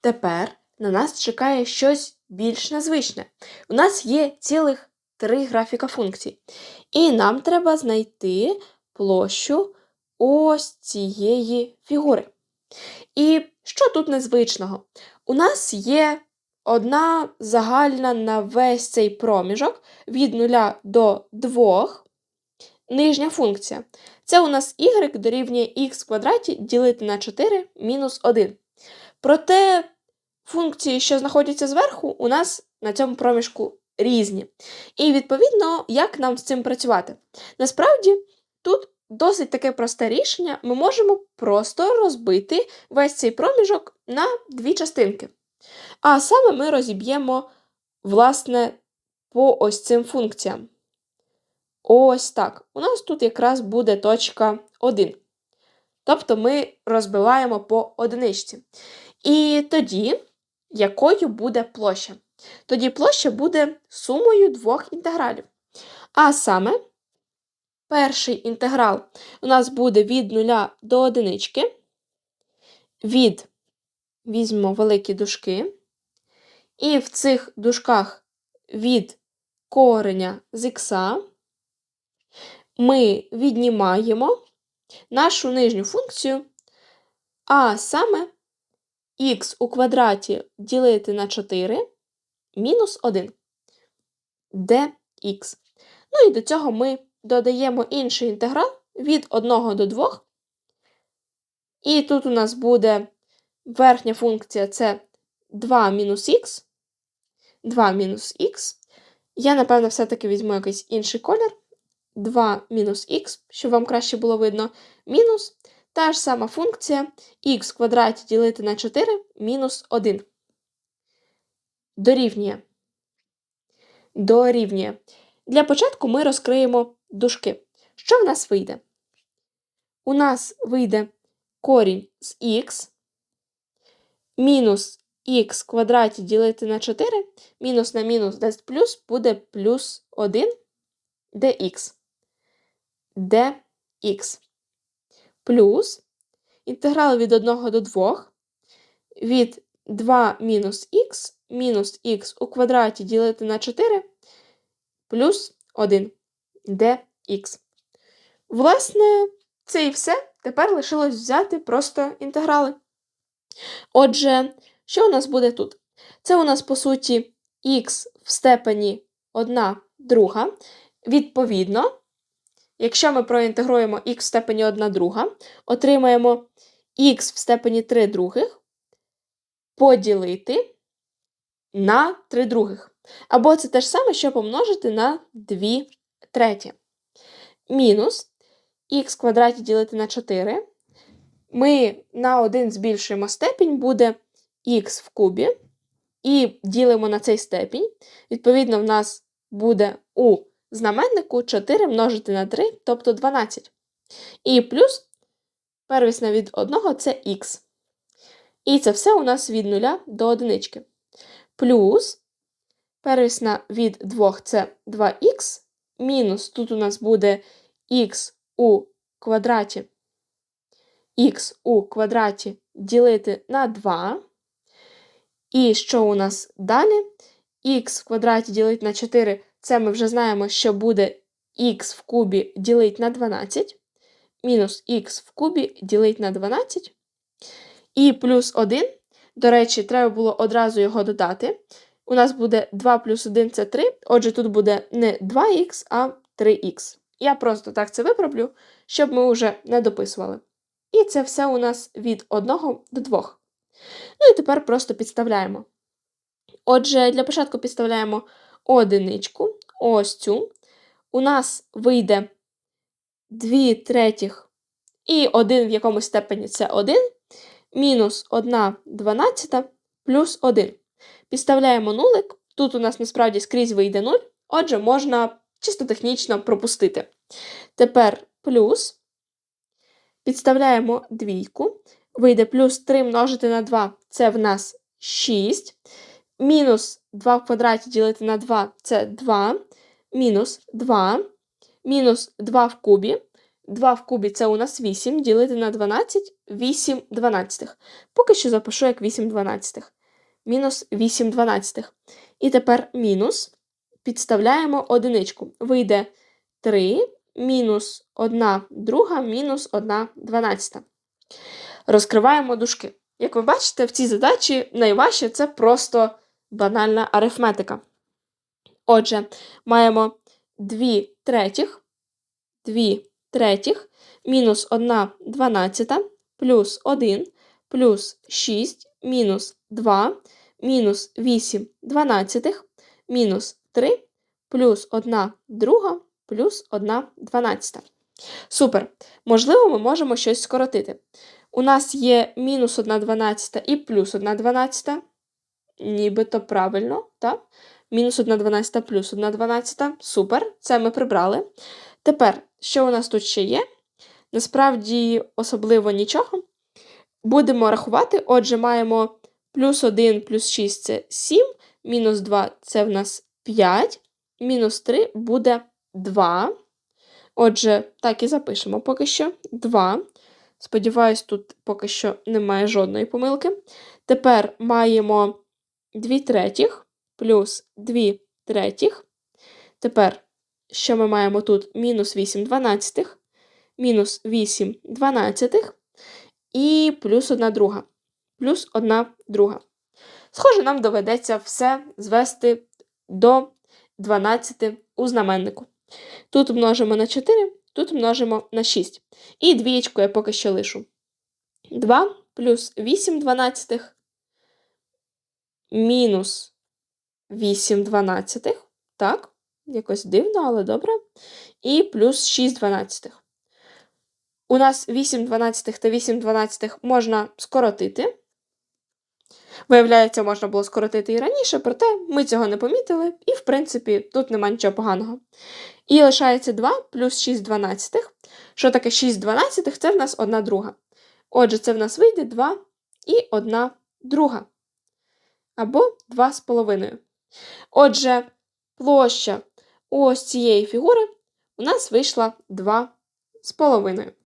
Тепер на нас чекає щось більш незвичне. У нас є цілих три графіка функцій. І нам треба знайти площу ось цієї фігури. І що тут незвичного? У нас є одна загальна на весь цей проміжок від 0 до 2 нижня функція. Це у нас y дорівнює х квадраті ділити на 4 мінус 1. Проте функції, що знаходяться зверху, у нас на цьому проміжку різні. І, відповідно, як нам з цим працювати? Насправді, тут досить таке просте рішення, ми можемо просто розбити весь цей проміжок на дві частинки. А саме ми розіб'ємо, власне, по ось цим функціям. Ось так. У нас тут якраз буде точка 1. Тобто ми розбиваємо по одиничці. І тоді, якою буде площа? Тоді площа буде сумою двох інтегралів. А саме, перший інтеграл у нас буде від 0 до одинички, від, візьмемо великі дужки, і в цих дужках від кореня з х ми віднімаємо нашу нижню функцію, а саме х у квадраті ділити на 4 мінус 1 dx. Ну і до цього ми додаємо інший інтеграл від 1 до 2. І тут у нас буде верхня функція це 2 мінус х, 2 мінус х. Я, напевно, все-таки візьму якийсь інший колір. 2 мінус х, щоб вам краще було видно, мінус та ж сама функція х квадраті ділити на 4 мінус 1. Дорівнює. Дорівнює. Для початку ми розкриємо дужки. Що в нас вийде? У нас вийде корінь з х, мінус х квадраті ділити на 4, мінус на мінус дасть плюс, буде плюс 1 dx. dx. Плюс інтеграл від 1 до 2 від 2 мінус х мінус х у квадраті ділити на 4 плюс 1 dx. Власне, це і все. Тепер лишилось взяти просто інтеграли. Отже, що у нас буде тут? Це у нас, по суті, х в степені 1 друга. Відповідно, якщо ми проінтегруємо х в степені 1 друга, отримаємо х в степені 3 других поділити на 3 других. Або це те ж саме, що помножити на 2 треті. Мінус х квадраті ділити на 4. Ми на 1 збільшуємо степінь, буде х в кубі. І ділимо на цей степінь. Відповідно, в нас буде у знаменнику 4 множити на 3, тобто 12. І плюс первісна від 1 це х. І це все у нас від 0 до 1. Плюс первісна від 2 це 2х, мінус тут у нас буде х у квадраті, х у квадраті ділити на 2. І що у нас далі? х в квадраті ділить на 4, це ми вже знаємо, що буде х в кубі ділить на 12, мінус х в кубі ділить на 12. І плюс 1. До речі, треба було одразу його додати. У нас буде 2 плюс 1 це 3. Отже, тут буде не 2х, а 3х. Я просто так це виправлю, щоб ми вже не дописували. І це все у нас від 1 до 2. Ну і тепер просто підставляємо. Отже, для початку підставляємо одиничку, ось цю. У нас вийде 2 третіх і 1 в якомусь степені це 1, мінус 1 дванадцята плюс 1. Підставляємо нулик. Тут у нас насправді скрізь вийде 0, отже, можна чисто технічно пропустити. Тепер плюс. Підставляємо двійку. Вийде плюс 3 множити на 2 це в нас 6. Мінус 2 в квадраті ділити на 2 це 2. Мінус 2. Мінус 2 в кубі. 2 в кубі це у нас 8, ділити на 12 8 дванадцятих. Поки що запишу як 8 дванадцятих. Мінус 8 дванадцятих. І тепер мінус. Підставляємо одиничку. Вийде 3 мінус 1 друга мінус 1 дванадцята. Розкриваємо дужки. Як ви бачите, в цій задачі найважче це просто банальна арифметика. Отже, маємо 2 третіх, 2 третіх, мінус 1 дванадцята, плюс 1, плюс 6, мінус 2, мінус 8 дванадцятих, мінус 3, плюс 1 друга, плюс 1 дванадцята. Супер. Можливо, ми можемо щось скоротити. У нас є мінус 1 дванадцята і плюс 1 дванадцята. Нібито правильно, так? Мінус 1 дванадцята плюс 1 дванадцята. Супер. Це ми прибрали. Тепер, що у нас тут ще є? Насправді, особливо нічого. Будемо рахувати. Отже, маємо плюс 1 плюс 6 це 7, мінус 2 це в нас 5, мінус 3 буде 2. Отже, так і запишемо поки що 2. Сподіваюсь, тут поки що немає жодної помилки. Тепер маємо 2 третіх плюс 2 третіх. Тепер, що ми маємо тут? Мінус 8 дванадцятих, мінус 8 дванадцятих і плюс 1 друга. Плюс 1 друга. Схоже, нам доведеться все звести до 12 у знаменнику. Тут множимо на 4, тут множимо на 6. І двієчку я поки що лишу. 2 плюс 8 дванадцятих мінус 8 дванадцятих. Так, якось дивно, але добре. І плюс 6 дванадцятих. У нас 8 дванадцятих та 8 дванадцятих можна скоротити. Виявляється, можна було скоротити і раніше, проте ми цього не помітили, і, в принципі, тут нема нічого поганого. І лишається 2 плюс 6 дванадцятих. Що таке 6 дванадцятих? Це в нас 1 друга. Отже, це в нас вийде 2 і 1 друга. Або 2 з половиною. Отже, площа ось цієї фігури у нас вийшла 2 з половиною.